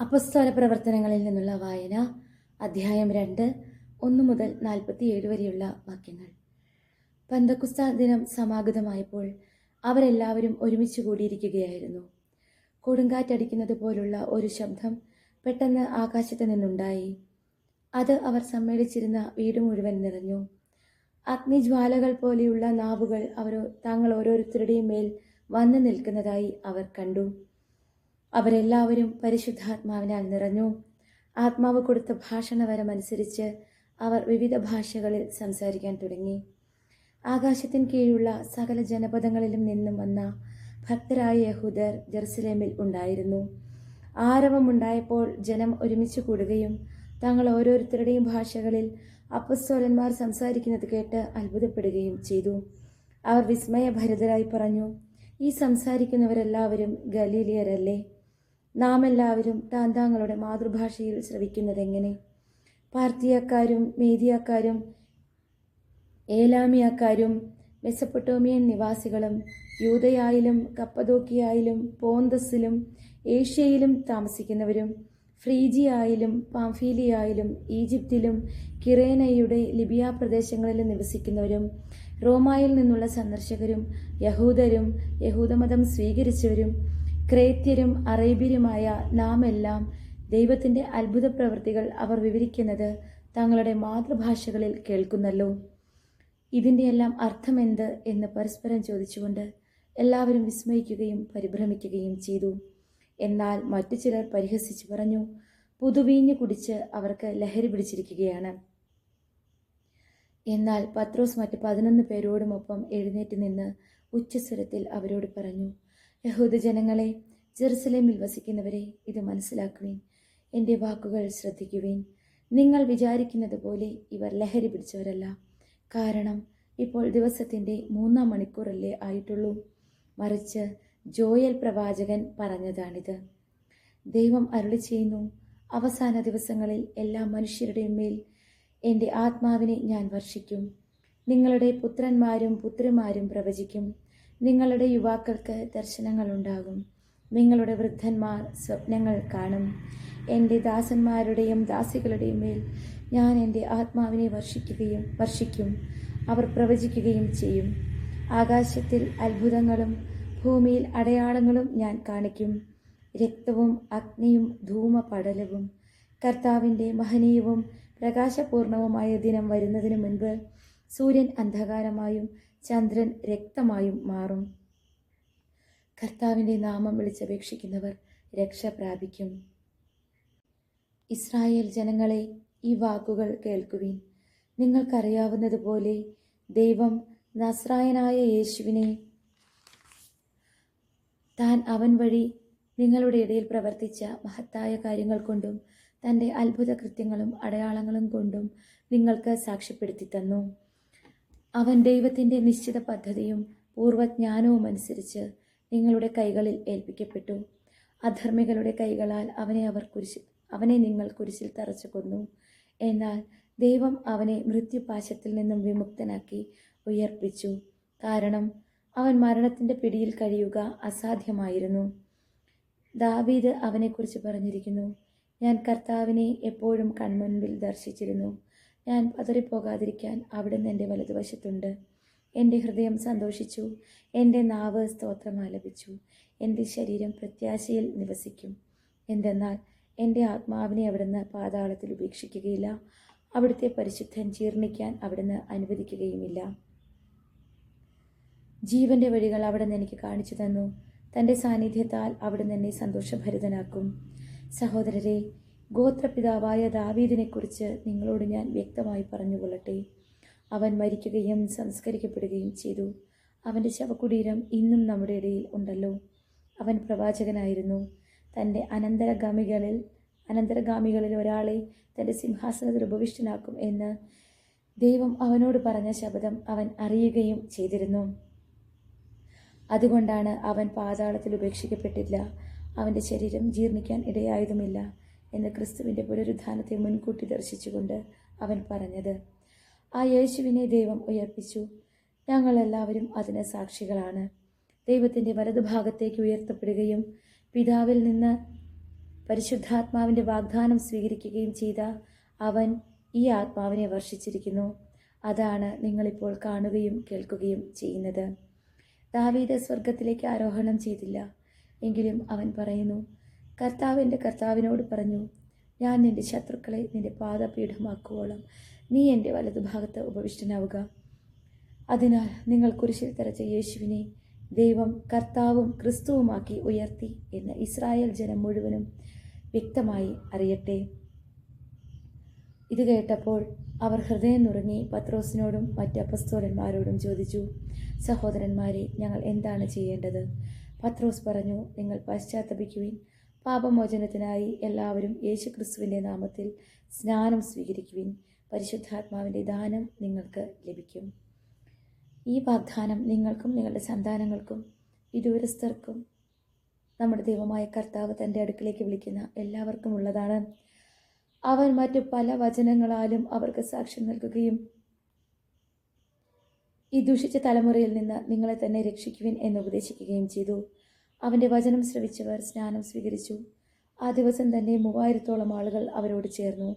അപസ്തോല പ്രവർത്തനങ്ങളിൽ നിന്നുള്ള വായന അധ്യായം രണ്ട് ഒന്ന് മുതൽ നാൽപ്പത്തിയേഴ് വരെയുള്ള വാക്യങ്ങൾ. പന്തക്കുസ്ത ദിനം സമാഗതമായപ്പോൾ അവരെല്ലാവരും ഒരുമിച്ച് കൂടിയിരിക്കുകയായിരുന്നു. കൊടുങ്കാറ്റടിക്കുന്നത് പോലുള്ള ഒരു ശബ്ദം പെട്ടെന്ന് ആകാശത്ത് നിന്നുണ്ടായി. അത് അവർ സമ്മേളിച്ചിരുന്ന വീട് മുഴുവൻ നിറഞ്ഞു. അഗ്നിജ്വാലകൾ പോലെയുള്ള നാവുകൾ അവർ താങ്കൾ ഓരോരുത്തരുടെയും മേൽ വന്നു നിൽക്കുന്നതായി അവർ കണ്ടു. അവരെല്ലാവരും പരിശുദ്ധാത്മാവിനാൽ നിറഞ്ഞു. ആത്മാവ് കൊടുത്ത ഭാഷണവരമനുസരിച്ച് അവർ വിവിധ ഭാഷകളിൽ സംസാരിക്കാൻ തുടങ്ങി. ആകാശത്തിന് കീഴുള്ള സകല ജനപദങ്ങളിലും നിന്നും വന്ന ഭക്തരായ യഹൂദർ ജെറുസലേമിൽ ഉണ്ടായിരുന്നു. ആരവമുണ്ടായപ്പോൾ ജനം ഒരുമിച്ച് കൂടുകയും തങ്ങൾ ഓരോരുത്തരുടെയും ഭാഷകളിൽ അപ്പസ്തോലന്മാർ സംസാരിക്കുന്നത് കേട്ട് അത്ഭുതപ്പെടുകയും ചെയ്തു. അവർ വിസ്മയഭരിതരായി പറഞ്ഞു ഈ സംസാരിക്കുന്നവരെല്ലാവരും ഗലീലിയരല്ലേ? നാം എല്ലാവരും താൻ താങ്കളുടെ മാതൃഭാഷയിൽ ശ്രവിക്കുന്നതെങ്ങനെ? പാർത്തിയക്കാരും മേദിയക്കാരും ഏലാമിയാക്കാരും മെസ്സപ്പൊട്ടോമിയൻ നിവാസികളും യൂതയായാലും കപ്പദോക്കിയായാലും പോന്തസിലും ഏഷ്യയിലും താമസിക്കുന്നവരും ഫ്രീജിയായാലും പാംഫീലിയായാലും ഈജിപ്തിലും കിറേനയുടെ ലിബിയ പ്രദേശങ്ങളിലും നിവസിക്കുന്നവരും റോമായിൽ നിന്നുള്ള സന്ദർശകരും യഹൂദരും യഹൂദമതം സ്വീകരിച്ചവരും ക്രേത്യരും അറേബ്യരുമായ നാം എല്ലാം ദൈവത്തിന്റെ അത്ഭുത പ്രവൃത്തികൾ അവർ വിവരിക്കുന്നത് തങ്ങളുടെ മാതൃഭാഷകളിൽ കേൾക്കുന്നല്ലോ. ഇതിന്റെ എല്ലാം അർത്ഥമെന്ത് എന്ന് പരസ്പരം ചോദിച്ചുകൊണ്ട് എല്ലാവരും വിസ്മയിക്കുകയും പരിഭ്രമിക്കുകയും ചെയ്തു. എന്നാൽ മറ്റു ചിലർ പരിഹസിച്ചു പറഞ്ഞു പുതുവീഞ്ഞ് കുടിച്ച് അവർക്ക് ലഹരി പിടിച്ചിരിക്കുകയാണ്. എന്നാൽ പത്രോസ് മറ്റ് പതിനൊന്ന് പേരോടുമൊപ്പം എഴുന്നേറ്റ് നിന്ന് ഉച്ചസ്വരത്തിൽ അവരോട് പറഞ്ഞു യഹൂദജനങ്ങളെ ജെറുസലേമിൽ വസിക്കുന്നവരെ ഇത് മനസ്സിലാക്കുവിൻ. എന്റെ വാക്കുകൾ ശ്രദ്ധിക്കുവിൻ. നിങ്ങൾ വിചാരിക്കുന്നത് പോലെ ഇവർ ലഹരി പിടിച്ചവരല്ല. കാരണം ഇപ്പോൾ ദിവസത്തിന്റെ മൂന്നാം മണിക്കൂറല്ലേ ആയിട്ടുള്ളൂ. മറിച്ച് ജോയൽ പ്രവാചകൻ പറഞ്ഞതാണിത്. ദൈവം അരുളി ചെയ്യുന്നു അവസാന ദിവസങ്ങളിൽ എല്ലാ മനുഷ്യരുടെയും മേൽ എന്റെ ആത്മാവിനെ ഞാൻ വർഷിക്കും. നിങ്ങളുടെ പുത്രന്മാരും പുത്രിമാരും പ്രവചിക്കും. നിങ്ങളുടെ യുവാക്കൾക്ക് ദർശനങ്ങളുണ്ടാകും. നിങ്ങളുടെ വൃദ്ധന്മാർ സ്വപ്നങ്ങൾ കാണും. എന്റെ ദാസന്മാരുടെയും ദാസികളുടെയും മേൽ ഞാൻ എന്റെ ആത്മാവിനെ വർഷിക്കുകയും വർഷിക്കും. അവർ പ്രവചിക്കുകയും ചെയ്യും. ആകാശത്തിൽ അത്ഭുതങ്ങളും ഭൂമിയിൽ അടയാളങ്ങളും ഞാൻ കാണിക്കും. രക്തവും അഗ്നിയും ധൂമപടലവും കർത്താവിന്റെ മഹനീയവും പ്രകാശപൂർണവുമായ ദിനം വരുന്നതിന് മുൻപ് സൂര്യൻ അന്ധകാരമായും ചന്ദ്രൻ രക്തമായും മാറും. കർത്താവിന്റെ നാമം വിളിച്ചപേക്ഷിക്കുന്നവർ രക്ഷ പ്രാപിക്കും. ഇസ്രായേൽ ജനങ്ങളെ ഈ വാക്കുകൾ കേൾക്കുവിൻ. നിങ്ങൾക്കറിയാവുന്നതുപോലെ ദൈവം നസ്രായനായ യേശുവിനെ താൻ അവൻ വഴി നിങ്ങളുടെ ഇടയിൽ പ്രവർത്തിച്ച മഹത്തായ കാര്യങ്ങൾ കൊണ്ടും തന്റെ അത്ഭുത കൃത്യങ്ങളും അടയാളങ്ങളും കൊണ്ടും നിങ്ങൾക്ക് സാക്ഷ്യപ്പെടുത്തി തന്നു. അവൻ ദൈവത്തിന്റെ നിശ്ചിത പദ്ധതിയും പൂർവജ്ഞാനവും അനുസരിച്ച് നിങ്ങളുടെ കൈകളിൽ ഏൽപ്പിക്കപ്പെട്ടു. അധർമ്മികളുടെ കൈകളാൽ അവനെ അവർ കുരിശിൽ അവനെ നിങ്ങൾ കുരിശിൽ തറച്ചു കൊന്നു. എന്നാൽ ദൈവം അവനെ മൃത്യുപാശത്തിൽ നിന്നും വിമുക്തനാക്കി ഉയർപ്പിച്ചു. കാരണം അവൻ മരണത്തിന്റെ പിടിയിൽ കഴിയുക അസാധ്യമായിരുന്നു. ദാവീദ് അവനെക്കുറിച്ച് പറഞ്ഞിരിക്കുന്നു ഞാൻ കർത്താവിനെ എപ്പോഴും കൺമുൻപിൽ ദർശിച്ചിരുന്നു. ഞാൻ പതറിപ്പോകാതിരിക്കാൻ അവിടുന്ന് എന്റെ വലതുവശത്തുണ്ട്. എന്റെ ഹൃദയം സന്തോഷിച്ചു. എന്റെ നാവ് സ്തോത്രം ആലപിച്ചു. എന്റെ ശരീരം പ്രത്യാശയിൽ നിവസിക്കും. എന്തെന്നാൽ എന്റെ ആത്മാവിനെ അവിടുന്ന് പാതാളത്തിൽ ഉപേക്ഷിക്കുകയില്ല. അവിടുത്തെ പരിശുദ്ധൻ ജീർണിക്കാൻ അവിടുന്ന് അനുവദിക്കുകയുമില്ല. ജീവന്റെ വഴികൾ അവിടുന്ന് എനിക്ക് കാണിച്ചു തന്നു. തന്റെ സാന്നിധ്യത്താൽ അവിടുന്ന് എന്നെ സന്തോഷഭരിതനാക്കും. സഹോദരരെ ഗോത്രപിതാവായ ദാവീദിനെക്കുറിച്ച് നിങ്ങളോട് ഞാൻ വ്യക്തമായി പറഞ്ഞുകൊള്ളട്ടെ. അവൻ മരിക്കുകയും സംസ്കരിക്കപ്പെടുകയും ചെയ്തു. അവന്റെ ശവകുടീരം ഇന്നും നമ്മുടെ ഇടയിൽ ഉണ്ടല്ലോ. അവൻ പ്രവാചകനായിരുന്നു. തന്റെ അനന്തരഗാമികളിൽ അനന്തരഗാമികളിൽ ഒരാളെ തന്റെ സിംഹാസനത്തിൽ ഉപവിഷ്ടനാക്കും എന്ന് ദൈവം അവനോട് പറഞ്ഞ ശബ്ദം അവൻ അറിയുകയും ചെയ്തിരുന്നു. അതുകൊണ്ടാണ് അവൻ പാതാളത്തിൽ ഉപേക്ഷിക്കപ്പെട്ടില്ല. അവന്റെ ശരീരം ജീർണിക്കാൻ ഇടയായതുമില്ല. എന്ന് ക്രിസ്തുവിന്റെ പുനരുദ്ധാനത്തെ മുൻകൂട്ടി ദർശിച്ചുകൊണ്ട് അവൻ പറഞ്ഞത്. ആ യേശുവിനെ ദൈവം ഉയർപ്പിച്ചു. ഞങ്ങളെല്ലാവരും അതിന് സാക്ഷികളാണ്. ദൈവത്തിന്റെ വലതുഭാഗത്തേക്ക് ഉയർത്തപ്പെടുകയും പിതാവിൽ നിന്ന് പരിശുദ്ധാത്മാവിന്റെ വാഗ്ദാനം സ്വീകരിക്കുകയും ചെയ്ത അവൻ ഈ ആത്മാവിനെ വർഷിച്ചിരിക്കുന്നു. അതാണ് നിങ്ങളിപ്പോൾ കാണുകയും കേൾക്കുകയും ചെയ്യുന്നത്. ദാവീദ സ്വർഗത്തിലേക്ക് ആരോഹണം ചെയ്തില്ല. എങ്കിലും അവൻ പറയുന്നു കർത്താവിന്റെ കർത്താവിനോട് പറഞ്ഞു ഞാൻ എന്റെ ശത്രുക്കളെ നിന്റെ പാദപീഠമാക്കുവോളം. നീ എന്റെ വലതുഭാഗത്ത് ഉപവിഷ്ടനാവുക. അതിനാൽ നിങ്ങൾ കുരിശിൽ തറച്ച യേശുവിനെ ദൈവം കർത്താവും ക്രിസ്തുവുമാക്കി ഉയർത്തി എന്ന് ഇസ്രായേൽ ജനം മുഴുവനും വ്യക്തമായി അറിയട്ടെ. ഇത് കേട്ടപ്പോൾ അവർ ഹൃദയം നുറുങ്ങി പത്രോസിനോടും മറ്റ് അപ്പസ്തോലന്മാരോടും ചോദിച്ചു സഹോദരന്മാരെ ഞങ്ങൾ എന്താണ് ചെയ്യേണ്ടത്? പത്രോസ് പറഞ്ഞു നിങ്ങൾ പശ്ചാത്തപിക്കുവിൻ. പാപമോചനത്തിനായി എല്ലാവരും യേശുക്രിസ്തുവിന്റെ നാമത്തിൽ സ്നാനം സ്വീകരിക്കുവിൻ. പരിശുദ്ധാത്മാവിന്റെ ദാനം നിങ്ങൾക്ക് ലഭിക്കും. ഈ വാഗ്ദാനം നിങ്ങൾക്കും നിങ്ങളുടെ സന്താനങ്ങൾക്കും വിദൂരസ്ഥർക്കും നമ്മുടെ ദൈവമായ കർത്താവ് തന്റെ അടുക്കിലേക്ക് വിളിക്കുന്ന എല്ലാവർക്കും ഉള്ളതാണ്. അവൻ മറ്റു പല വചനങ്ങളാലും അവർക്ക് സാക്ഷ്യം നൽകുകയും ഈ ദുഷിച്ച തലമുറയിൽ നിന്ന് നിങ്ങളെ തന്നെ രക്ഷിക്കുവിൻ എന്ന് ഉപദേശിക്കുകയും ചെയ്തു. അവന്റെ വചനം ശ്രവിച്ചവർ സ്നാനം സ്വീകരിച്ചു. ആ ദിവസം തന്നെ മൂവായിരത്തോളം ആളുകൾ അവരോട് ചേർന്നു.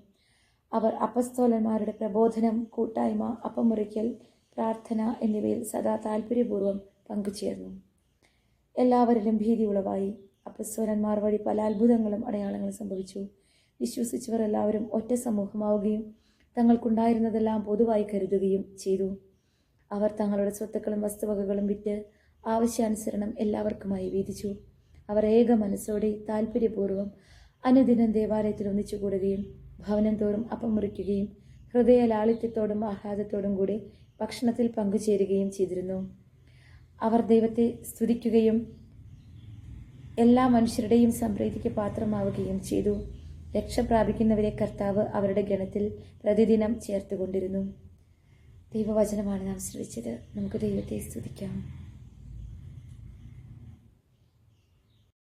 അവർ അപ്പസ്തോലന്മാരുടെ പ്രബോധനം കൂട്ടായ്മ അപ്പമുറിക്കൽ പ്രാർത്ഥന എന്നിവയിൽ സദാ താല്പര്യപൂർവം പങ്കുചേർന്നു. എല്ലാവരിലും ഭീതി ഉളവായി. അപ്പസ്തോലന്മാർ വഴി പല അത്ഭുതങ്ങളും അടയാളങ്ങളും സംഭവിച്ചു. വിശ്വസിച്ചവർ എല്ലാവരും ഒറ്റ സമൂഹമാവുകയും തങ്ങൾക്കുണ്ടായിരുന്നതെല്ലാം പൊതുവായി കരുതുകയും ചെയ്തു. അവർ തങ്ങളുടെ സ്വത്തുക്കളും വസ്തുവകകളും വിറ്റ് ആവശ്യാനുസരണം എല്ലാവർക്കുമായി വീതിച്ചു. അവർ ഏക മനസ്സോടെ താല്പര്യപൂർവം അനുദിനം ദേവാലയത്തിൽ ഒന്നിച്ചുകൂടുകയും ഭവനം തോറും അപ്പം മുറിക്കുകയും ഹൃദയ ലാളിത്യത്തോടും ആഹ്ലാദത്തോടും കൂടി ഭക്ഷണത്തിൽ പങ്കുചേരുകയും ചെയ്തിരുന്നു. അവർ ദൈവത്തെ സ്തുതിക്കുകയും എല്ലാ മനുഷ്യരുടെയും സംപ്രീതിക്ക് പാത്രമാവുകയും ചെയ്തു. രക്ഷ പ്രാപിക്കുന്നവരെ കർത്താവ് അവരുടെ ഗണത്തിൽ പ്രതിദിനം ചേർത്തുകൊണ്ടിരുന്നു. ദൈവവചനമാണ് നാം ശ്രമിച്ചത് നമുക്ക് ദൈവത്തെ സ്തുതിക്കാം.